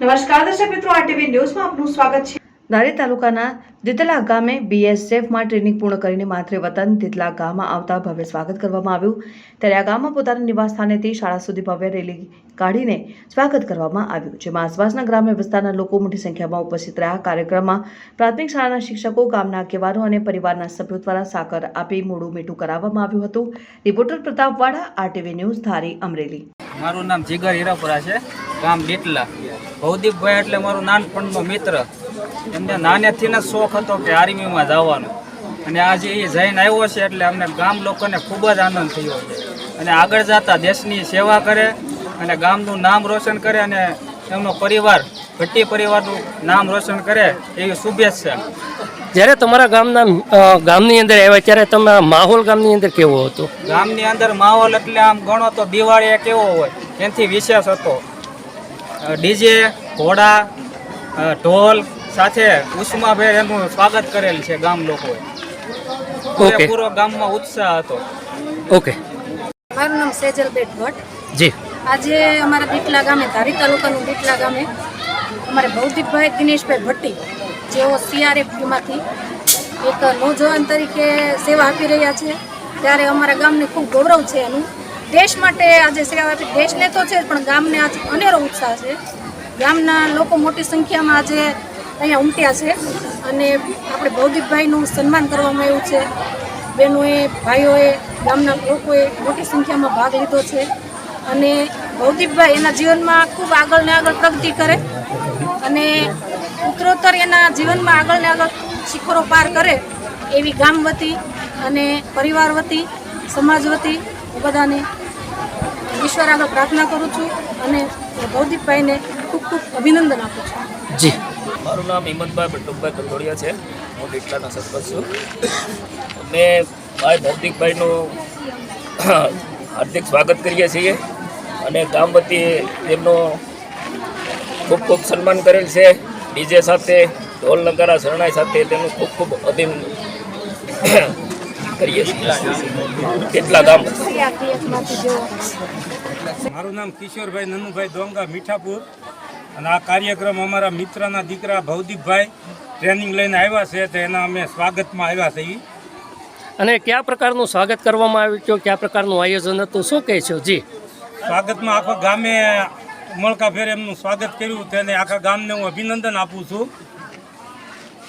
નમસ્કાર દર્શક મિત્રો આરટીવી ન્યૂઝમાં આપનું સ્વાગત છે. ધારી તાલુકાના દિતલા ગામે બીએસએફમાં ટ્રેનિંગ પૂર્ણ કરીને માત્ર વતન દિતલા ગામમાં આવતા ભવ્ય સ્વાગત કરવામાં આવ્યું. ત્યારે આ ગામમાં પોતાના નિવાસ સ્થાનેથી શાળા સુધી ભવ્ય રેલી કાઢીને સ્વાગત કરવામાં આવ્યું. જેમાં આસપાસના ગ્રામ્ય વિસ્તારના લોકો મોટી સંખ્યામાં ઉપસ્થિત રહ્યા. કાર્યક્રમમાં પ્રાથમિક શાળાના શિક્ષકો ગામના આગેવાનો અને પરિવારના સભ્યો દ્વારા સાકર આપી મોડું મીઠું કરાવવામાં આવ્યું હતું. Reporter Pratapwada RTV news Dhari Amreli. મારું નામ જીગર હીરાપુરા છે. ગામ લીટલા. ભવદીપભાઈ એટલે મારું નાનપણનો મિત્ર. એમને નાનેથી જ શોખ હતો કે આર્મીમાં જવાનો. અને આજે એ જઈને આવ્યો છે એટલે અમને ગામ લોકોને ખૂબ જ આનંદ થયો છે. અને આગળ જતા દેશની સેવા કરે અને ગામનું નામ રોશન કરે અને એમનો પરિવાર ભટ્ટી પરિવારનું નામ રોશન કરે એવી શુભેચ્છા. જ્યારે તમારા ગામના ગામની અંદર આવ્યા ત્યારે તમે માહોલ ગામની અંદર કેવો હતો? ગામની અંદર માહોલ એટલે આમ ગણો તો દિવાળી કેવો હોય એનાથી વિશેષ હતો. ડીજે ઘોડા ઢોલ સાથે ઉષ્માભેર એનું સ્વાગત કરેલ છે ગામ લોકોએ. ઓકે. પૂરો ગામમાં ઉત્સાહ હતો. ઓકે. મારું નામ સેજલ બેટ ભટ્ટ. જી. આજે અમારા બીટલા ગામે ધારી તાલુકાનું બીટલા ગામે અમારે ભૌતિકભાઈ દિનેશભાઈ ભટ્ટી જેઓ સીઆરએફમાંથી એક નોજવાન તરીકે સેવા આપી રહ્યા છે. ત્યારે અમારા ગામને ખૂબ ગૌરવ છે એનું. દેશ માટે આજે સેવા આપી. દેશને તો છે પણ ગામને આજે અનેરો ઉત્સાહ છે. ગામના લોકો મોટી સંખ્યામાં આજે અહીંયા ઉમટ્યા છે. અને આપણે ભૌદિકભાઈનું સન્માન કરવામાં આવ્યું છે. બહેનોએ ભાઈઓએ, ગામના લોકોએ મોટી સંખ્યામાં ભાગ લીધો છે. અને ભૌદિકભાઈ એના જીવનમાં ખૂબ આગળ ને આગળ પ્રગતિ કરે. અને ઉત્તરોત્તર એના જીવનમાં આગળ ને આગળ શિખરો પાર કરે એવી ગામ વતી અને પરિવાર વતી, સમાજ વતી હું બધાને ઈશ્વર આગળ પ્રાર્થના કરું છું અને ભૌતિકભાઈને ખૂબ ખૂબ અભિનંદન આપું છું. જી. મારું નામ હિંમતભાઈ બટુકભાઈ કંદોડિયા છે. હું ડીટલાના સરપંચ છું. અમે ભાઈ ભૌતિકભાઈનું હાર્દિક સ્વાગત કરીએ છીએ અને ગામ વતી તેમનો ખૂબ ખૂબ સન્માન કરેલ છે. ડીજે સાથે ઢોલ નગારા શરણાઈ સાથે તેનું ખૂબ ખૂબ અભિન કરીએ છીએ. કેટલા ગામ? મારું નામ કિશોરભાઈ નનુભાઈ દોંગા મીઠાપુર. અને આ કાર્યક્રમ અમારા મિત્રના દીકરા ભવદીપભાઈ ટ્રેનિંગ લઈને આવ્યા છે તો એના અમે સ્વાગતમાં આવ્યા છીએ. અને કયા પ્રકારનું સ્વાગત કરવામાં આવ્યું છે કયા પ્રકારનું આયોજન હતું? શું કહે છો? જી. સ્વાગતમાં આખા ગામે મળકાભેર એમનું સ્વાગત કર્યું. તેને આખા ગામને હું અભિનંદન આપું છું.